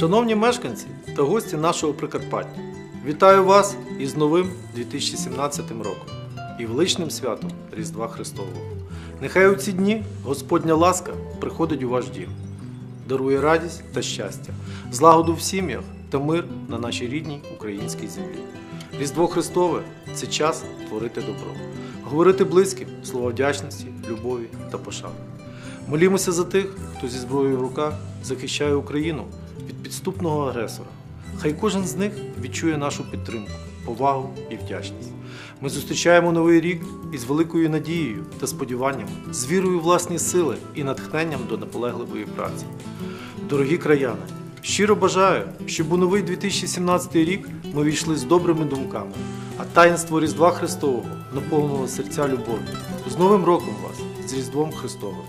Шановні мешканці та гості нашого Прикарпаття, вітаю вас із новим 2017 роком і величним святом Різдва Христового. Нехай у ці дні Господня ласка приходить у ваш дім, дарує радість та щастя, злагоду в сім'ях та мир на нашій рідній українській землі. Різдво Христове це час творити добро, говорити близьким слова вдячності, любові та пошани. Молімося за тих, хто зі зброєю в руках захищає Україну підступного агресора. Хай кожен з них відчує нашу підтримку, повагу і вдячність. Ми зустрічаємо новий рік із великою надією та сподіванням, з вірою в власні сили і натхненням до наполегливої праці. Дорогі краяни, щиро бажаю, щоб у новий 2017 рік ми війшли з добрими думками, а таїнство Різдва Христового наповнило серця любов'ю. З Новим роком вас! З Різдвом Христовим!